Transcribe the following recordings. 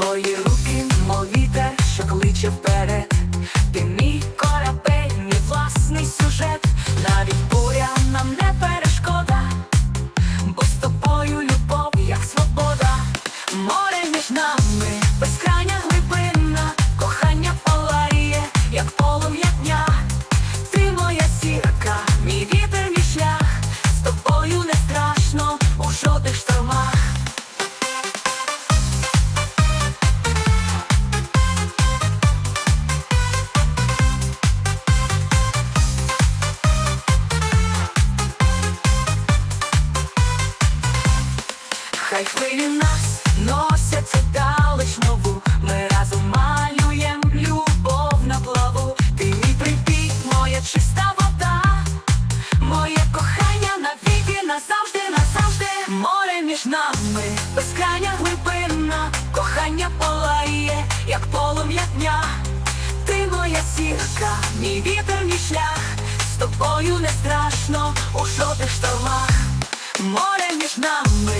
Твої руки, мов вітер, що кличе вперед. Хай хвилі нас носяться далеч нову, ми разом малюєм любов на плаву. Ти мій припій, моя чиста вода, моє кохання навіки, назавжди, назавжди, море між нами, безкрайня глибина, кохання полає, як полум'я дня. Ти моя сірка, ні вітер, мій шлях, з тобою не страшно у жодних штормах, море між нами.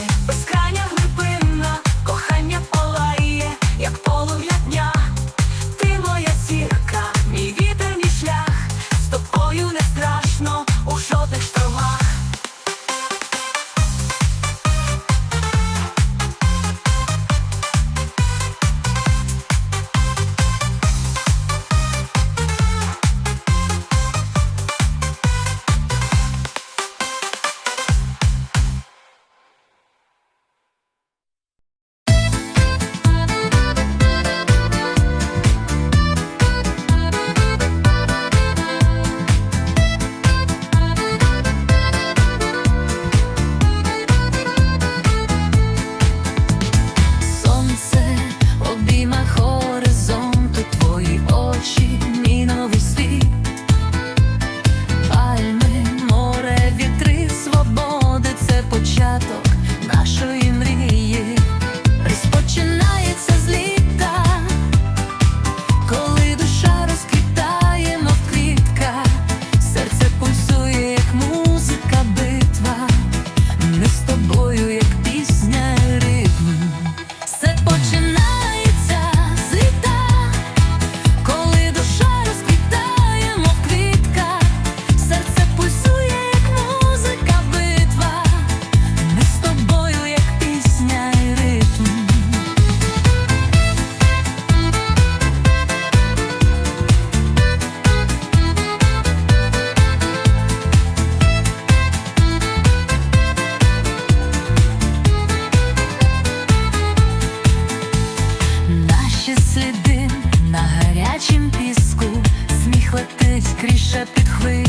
кріше під хвиль,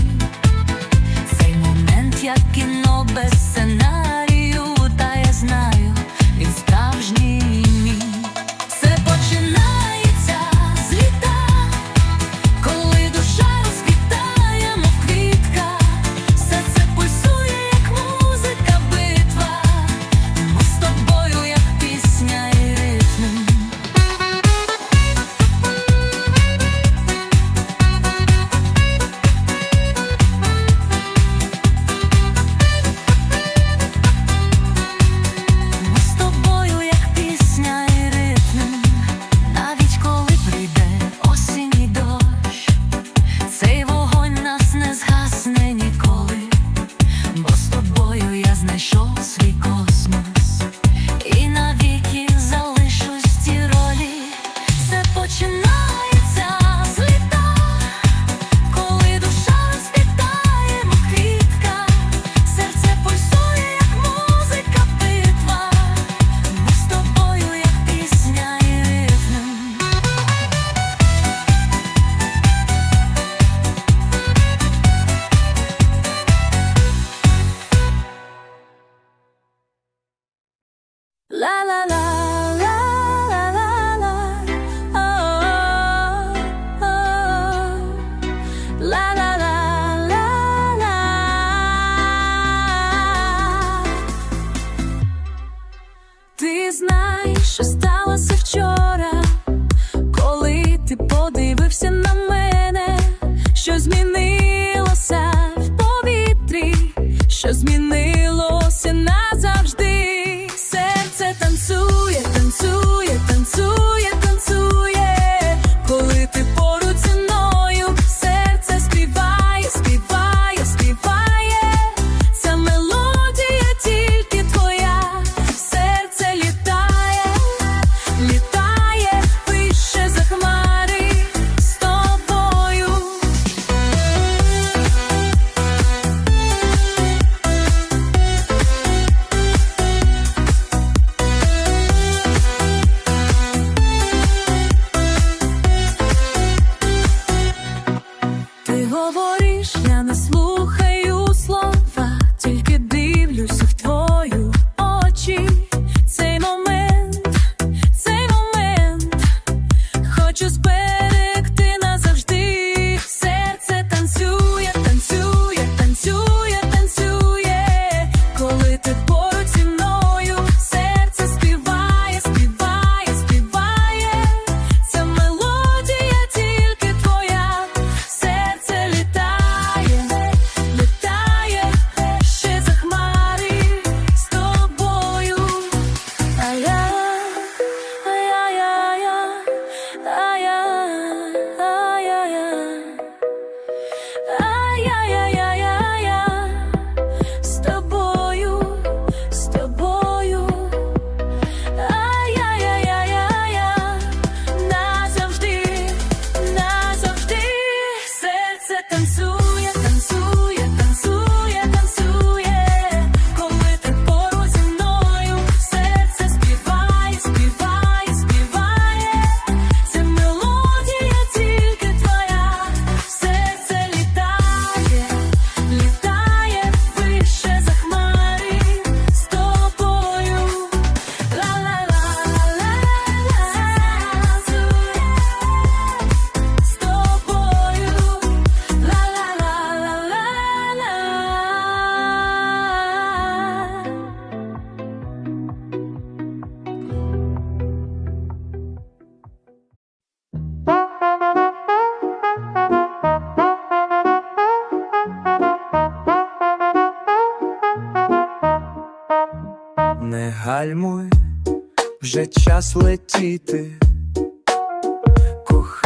цей момент, як кіно без.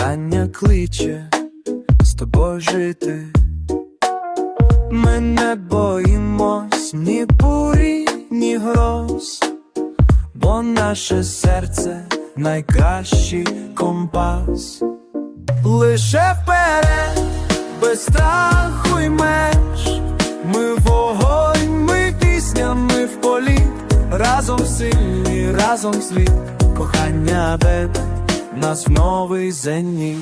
Кохання кличе з тобою жити. Ми не боїмось ні бурі, ні гроз, бо наше серце найкращий компас. Лише вперед, без страху й меж, ми вогонь, ми пісня, ми в полі, разом сильні, разом злі, кохання веде нас в новий зеніт.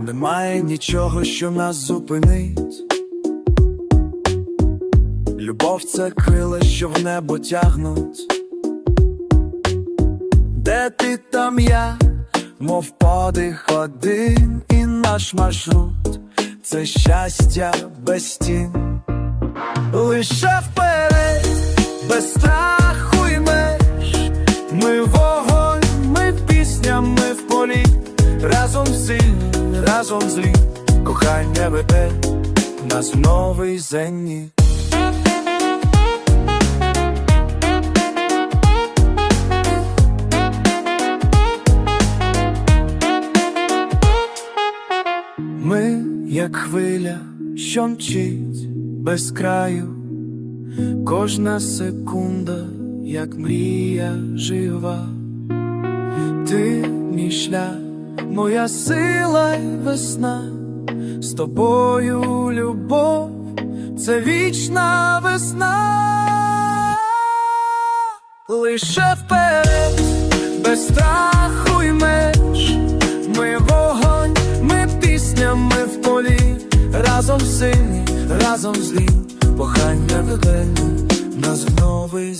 Немає нічого, що нас зупинить. Любов це крила, що в небо тягнуть. Де ти там я, мов подих один, і наш маршрут це щастя без стін. Лише вперед, без страху й меж, ми вогонь, ми пісня, ми в полі, разом сильні, разом злі, кохання веде нас новий зеніт. Ми, як хвиля, що мчить без краю, кожна секунда, як мрія жива, ти мій шлях, моя сила й весна, з тобою любов, це вічна весна, лише вперед, без страху й меж, ми вогонь, ми пісня, ми в полі, разом сильні, разом злі, кохання веде нас в новий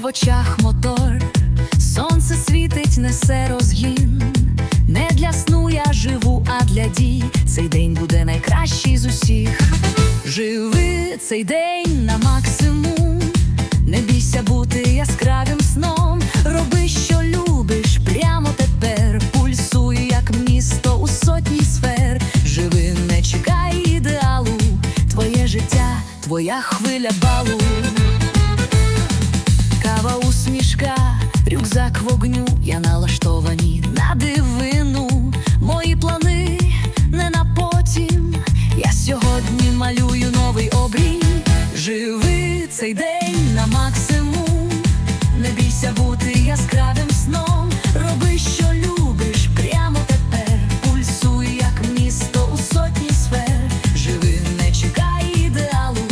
в очах мотор, сонце світить, несе розгін. Не для сну я живу, а для дій. Цей день буде найкращий з усіх. Живи цей день на максимум, не бійся бути яскравим сном. Роби, що любиш прямо тепер. Пульсуй, як місто у сотні сфер. Живи, не чекай ідеалу, твоє життя, твоя хвиля балу. рюкзак вогню, я налаштовані на дивину. Мої плани не на потім. Я сьогодні малюю новий обрій. Живи цей день на максимум. Не бійся бути яскравим сном. Роби, що любиш прямо тепер. Пульсуй, як місто у сотні сфер. Живи, не чекай ідеалу.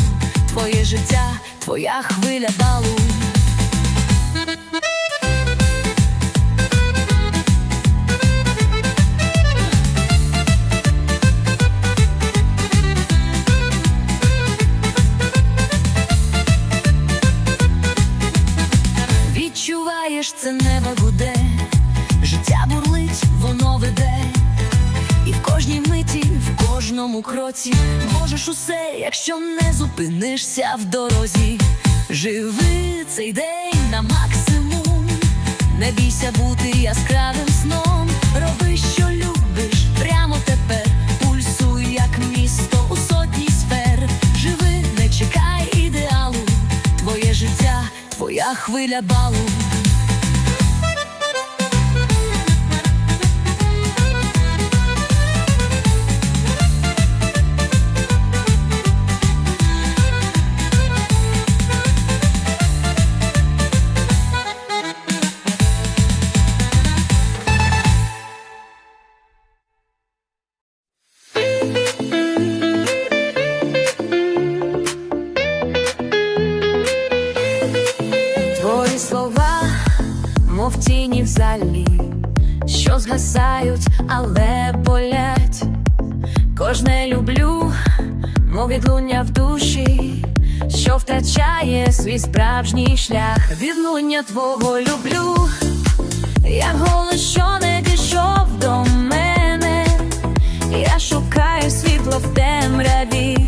Твоє життя, твоя хвиля балу. шукаєш, це небо буде, життя бурлить, воно веде, і в кожній миті, в кожному кроці можеш усе, якщо не зупинишся в дорозі. Живи цей день на максимум, не бійся бути яскравим сном. Роби, що любиш прямо тепер, пульсуй, як місто у сотні сфер. Живи, не чекай ідеалу, твоє життя, твоя хвиля балу. Що згасають, але болять. Кожне люблю, мов відлуння в душі, що втрачає свій справжній шлях. Відлуння твого люблю, як голос, що не дійшов до мене. Я шукаю світло в темряві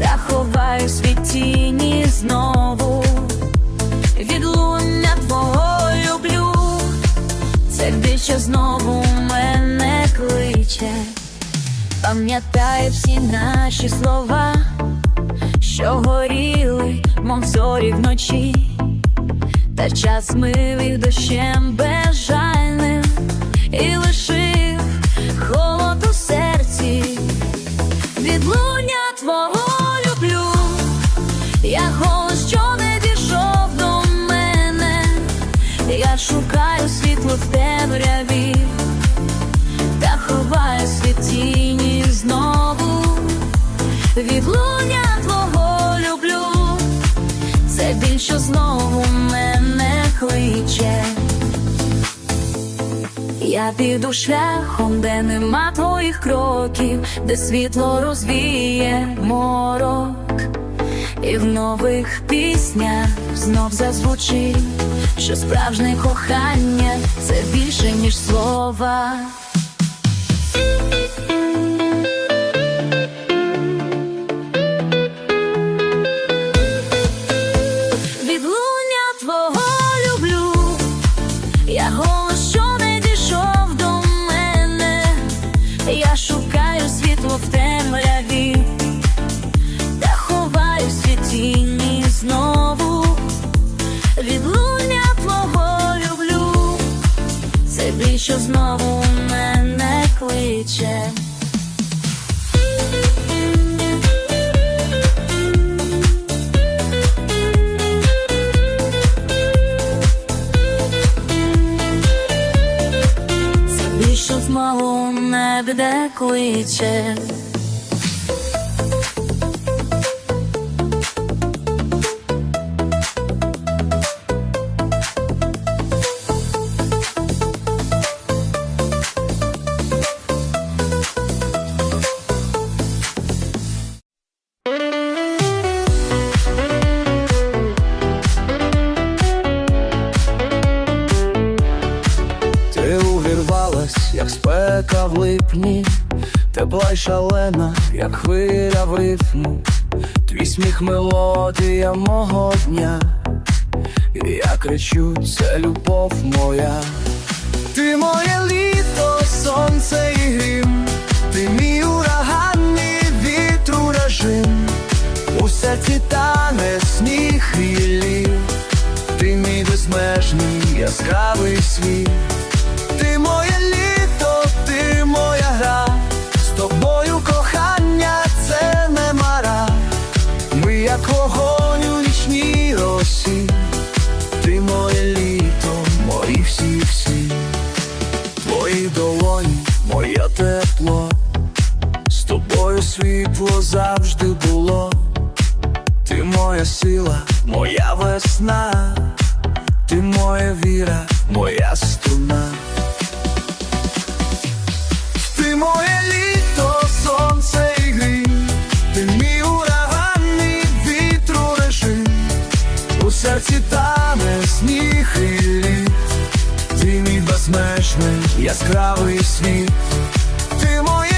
та ховаю свій знову. Це більше знову мене кличе. Пам'ятаю всі наші слова, що горіли, мов зорі вночі, та час змив їх дощем безжальним і лишив холод у серці. Відлуння твого в темряві, та ховаю світ тіні знову. Відлуння твого люблю, це більше знову мене кличе. Я піду шляхом, де нема твоїх кроків, де світло розвіє морок, і в нових піснях знов зазвучить, що справжнє кохання це більше, ніж слова. Це що знову мене кличе. Це що знову не буде кличе. Спека в липні, тепла й шалена, як хвиля в рифму, твій сміх мелодія мого дня, і я кричу, це любов моя. Ти моє літо, сонце і грім, ти мій ураганний вітру режим, у серці тане сніг і лів, ти мій безмежний яскравий світ. Долоні, моє тепло, з тобою світло завжди було. Ти моя сила, моя весна, ти моя віра, моя струна. Ти моє літо, сонце і грім, ти мій ураганний вітру режим, у серці тане сніг і лід, безмежний яскравий світ, ти моє